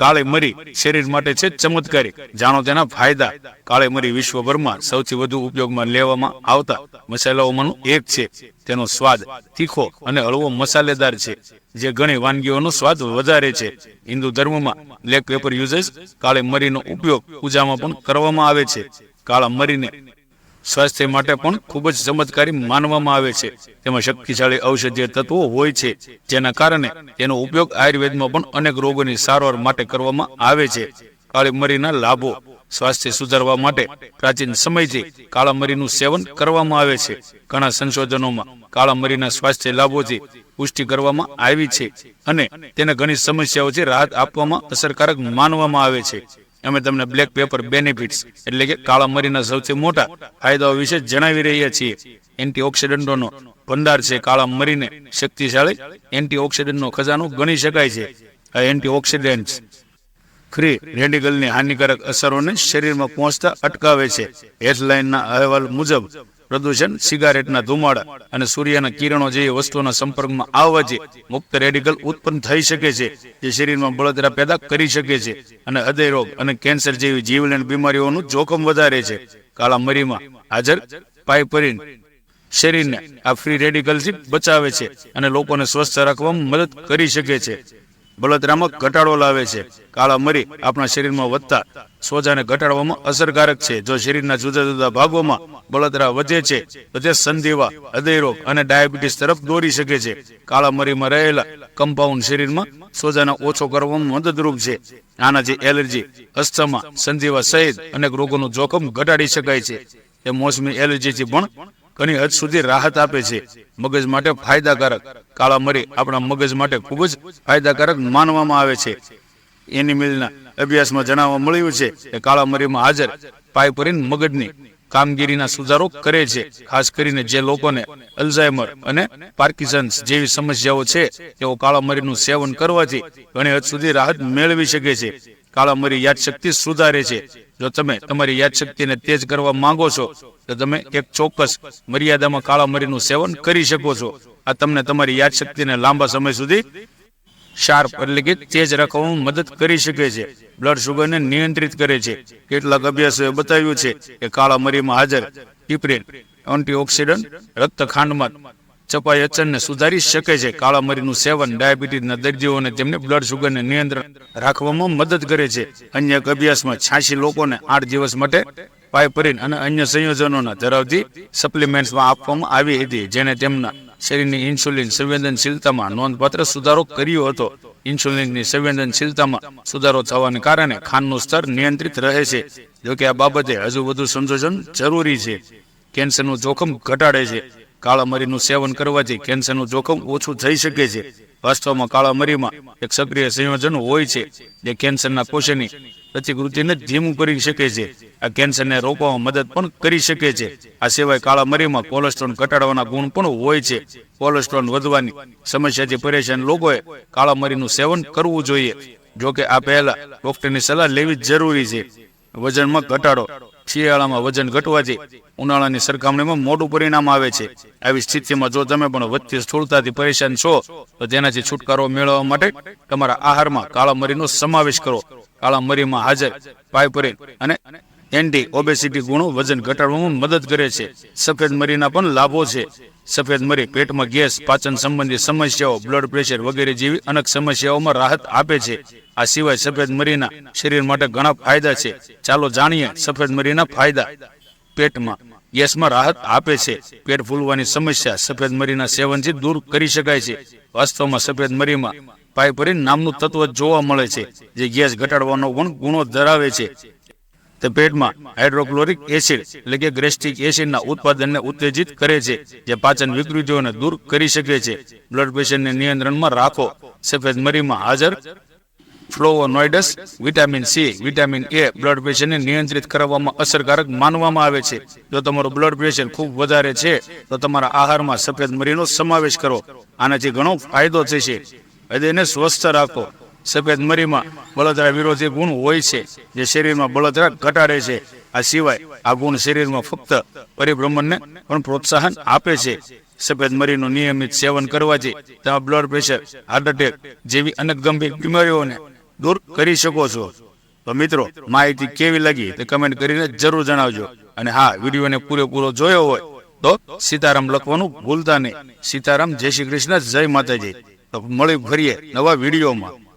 કાળી મરી શરીર માટે છે ચમત્કારી. જાણો તેના ફાયદા. કાળી મરી વિશ્વભરમાં સૌથી વધુ ઉપયોગમાં લેવામાં આવતા મસાલાઓમાંનું એક છે. તેનો સ્વાદ તીખો અને હળવો મસાલેદાર છે, જે ઘણી વાનગીઓનો સ્વાદ વધારે છે. હિન્દુ ધર્મમાં બ્લેક પેપર યુઝેસ કાળી મરીનો ઉપયોગ પૂજામાં પણ કરવામાં આવે છે. કાળા મરીને સ્વાસ્થ્ય માટે પણ ખૂબ જ ચમત્કારી માનવામાં આવે છે. તેમાં શક્તિશાળી ઔષધીય તત્વો હોય છે, જેના કારણે તેનો ઉપયોગ આયુર્વેદમાં પણ અનેક રોગોની સારવાર માટે કરવામાં આવે છે. કાળી લાભો સ્વાસ્થ્ય સુધારવા માટે પ્રાચીન સમયથી કાળા મરીનું સેવન કરવામાં આવે છે. ઘણા સંશોધનોમાં કાળા મરીના સ્વાસ્થ્ય લાભોથી પુષ્ટિ કરવામાં આવી છે અને તેને ઘણી સમસ્યાઓથી રાહત આપવામાં અસરકારક માનવામાં આવે છે. અમે તમને બ્લેક પેપર બેનિફિટ્સ એટલે કે કાળા મરીના સૌથી મોટા ફાયદાઓ વિશે જણાવી રહ્યા છીએ. એન્ટીઓક્સિડન્ટોનો ભંડાર છે કાળા મરીને શક્તિશાળી એન્ટીઓક્સિડન્ટનો ખજાનો ગણી શકાય છે. આ એન્ટીઓક્સિડન્ટ્સ ફ્રી રેડિકલની હાનિકારક અસરોને શરીરમાં પહોંચતા અટકાવે છે. હેડલાઇનના અહેવાલ મુજબ પ્રદૂષણ, સિગારેટના ધુમાડા અને સૂર્યના કિરણો જેવી વસ્તુઓના સંપર્કમાં આવવાથી મુક્ત રેડિકલ ઉત્પન્ન થઈ શકે છે, જે શરીરમાં બળતરા પેદા કરી શકે છે અને હૃદય રોગ અને કેન્સર જેવી જીવલેણ બીમારીઓનું જોખમ વધારે છે. કાળા મરીમાં હાજર પાઇપરીન શરીરને આ ફ્રી રેડિકલથી બચાવે છે અને લોકોને સ્વસ્થ રાખવામાં મદદ કરી શકે છે. બળતરામાં ઘટાડો લાવે છે. કાળા મરી આપણા શરીરમાં વધતા સોજાને ઘટાડવામાં અસરકારક છે. જો શરીરના જુદા જુદા ભાગોમાં બળતરા વધે છે, તો તે સંધિવા, હૃદયરોગ અને ડાયાબિટીસ તરફ દોરી શકે છે. કાળા મરીમાં રહેલા કમ્પાઉન્ડ શરીરમાં સોજાને ઓછો કરવામાં મદદરૂપ છે. આનાથી એલર્જી, અસ્થમા, સંધિવા સહિત અનેક રોગોનું જોખમ ઘટાડી શકાય છે. તે મોસમી એલર્જીથી પણ ઘણી હદ સુધી રાહત આપે છે. મગજ માટે ફાયદાકારક. કાળા મરી આપણા મગજ માટે ખૂબ જ ફાયદાકારક માનવામાં આવે છે. એનિમિલના અભ્યાસમાં જણાવવા મળ્યું છે કે કાળા મરીમાં હાજર પાઇપરીન મગજની કામગીરીના સુધારો કરે છે. ખાસ કરીને જે લોકોને અલ્ઝાઇમર અને પાર્કિસન્સ જેવી સમસ્યાઓ છે, તેઓ કાળા મરીનું સેવન કરવાથી ઘણી હદ સુધી રાહત મેળવી શકે છે. કાળા અમારી યાદશક્તિ સુધારે છે. જો તમે તમારી યાદશક્તિને તેજ કરવા માંગો છો, તો તમે એક ચોક્કસ મર્યાદામાં કાળા મરીનું સેવન કરી શકો છો. આ તમને તમારી યાદશક્તિને લાંબા સમય સુધી શાર્પ એટલે કે તેજ રાખવામાં મદદ કરી શકે છે. બ્લડ શુગરને નિયંત્રિત કરે છે. કેટલાક અભ્યાસોએ બતાવ્યું છે કે કાળા મરીમાં હાજર ટીપરીન, એન્ટીઓક્સિડન્ટ રક્ત ખાંડમાં ચપાયચનને સુધારી શકે છે. કાળા મરીનું સેવન, ડાયાબિટીસના દર્દીઓને તેમને બ્લડ શુગરને નિયંત્રણ રાખવામાં મદદ કરે છે. અન્ય એક અભ્યાસમાં છ્યાસી લોકોને આઠ દિવસ માટે પાઇપરીન અને અન્ય સંયોજનોના ધરાવતી સપ્લિમેન્ટ્સમાં આપવામાં આવી હતી જેને તેમના શરીરની ઇન્સ્યુલિન સંવેદનશીલતામાં નોંધપાત્ર સુધારો કર્યો હતો. ઇન્સ્યુલિનની સંવેદનશીલતામાં સુધારો થવાને કારણે ખાંડનું સ્તર નિયંત્રિત રહે છે. જોકે આ બાબતે હજુ વધુ સંશોધન જરૂરી છે. કેન્સરનું જોખમ ઘટાડે છે. કાળા મરીનું સેવન કરવાથી કેન્સરનું જોખમ ઓછું થઈ શકે છે. વાસ્તવમાં કાળા મરીમાં એક સક્રિય સંયોજન હોય છે જે કેન્સરના કોષની પ્રતિકૃતિને ધીમું કરી શકે છે. આ કેન્સરને રોકવામાં મદદ પણ કરી શકે છે. આ સિવાય કાળા મરીમાં કોલેસ્ટ્રોલ ઘટાડવાના ગુણ પણ હોય છે. કોલેસ્ટ્રોલ વધવાની સમસ્યાથી પરેશાન લોકોએ કાળા મરીનું સેવન કરવું જોઈએ. જોકે આ પહેલા ડોક્ટરની સલાહ લેવી જરૂરી છે. વજનમાં ઘટાડો શિયાળામાં વજન ઘટવાથી ઉનાળાની સરખામણીમાં મોટું પરિણામ આવે છે. આવી સ્થિતિમાં જો તમે પણ વધતી સ્થૂળતાથી પરેશાન છો, તો તેનાથી છુટકારો મેળવવા માટે તમારા આહારમાં કાળા મરીનો સમાવેશ કરો. કાળા મરીમાં હાજર પાઇપરીન અને એન્ટી ઓબેસિટી ગુણો વજન ઘટાડવામાં મદદ કરે છે. સફેદ મરીના પણ લાભો છે. સફેદ મરી પેટમાં ગેસ, પાચન સંબંધી સમસ્યાઓ બ્લડ પ્રેશર વગેરે જેવી અનેક સમસ્યાઓમાં રાહત આપે છે. આ સિવાય સફેદ મરીના શરીર માટે ઘણા ફાયદા છે. ચાલો જાણીએ સફેદ મરીના ફાયદા. પેટમાં ગેસમાં રાહત આપે છે. પેટ ફૂલવાની સમસ્યા સફેદ મરીના સેવનથી દૂર કરી શકાય છે. વાસ્તવમાં સફેદ મરીમાં પાઇપરીન નામનું તત્વ જોવા મળે છે, જે ગેસ ઘટાડવાનો પણ ગુણો ધરાવે છે. તે પેટમાં હાઇડ્રોક્લોરિક એસિડ, એટલે કે ગ્રેસ્ટિક એસિડના ઉત્પાદનને ઉત્તેજિત કરે છે, જે પાચન વિકૃતિઓને દૂર કરી શકે છે. બ્લડ પ્રેશરને નિયંત્રણમાં રાખો. સફેદ મરીમાં હાજર. Flavonoids, vitamin C, vitamin A blood પ્રેશરને નિયંત્રિત કરવામાં અસરકારક માનવામાં આવે છે. જો તમારું બ્લડ પ્રેશર ખૂબ વધારે છે, તો તમારા આહારમાં સફેદ મરીનો સમાવેશ કરો. આનાથી ઘણો ફાયદો થશે. હૃદયને સ્વસ્થ રાખો. સફેદ મરીમાં બળતરા વિરોધી ગુણ હોય છે, જે શરીરમાં બળતરા ઘટાડે છે. આ સિવાય આ ગુણ શરીરમાં ફક્ત પરિભ્રમણને પણ પ્રોત્સાહન આપે છે. સફેદ મરીનું નિયમિત સેવન કરવાથી તમે બ્લડ પ્રેશર હાર્ટ એટેક જેવી અનેક ગંભીર બીમારીઓને દૂર કરી શકો છો. તો મિત્રો, માહિતી કેવી લાગી તે કમેન્ટ કરીને જરૂર જણાવજો. અને હા, વિડીયોને પૂરેપૂરો જોયો હોય તો સીતારામ લખવાનું ભૂલતા નહીં. સીતારામ, જય શ્રી કૃષ્ણ, જય માતાજી. તો મળી ફરીએ નવા વિડીયોમાં.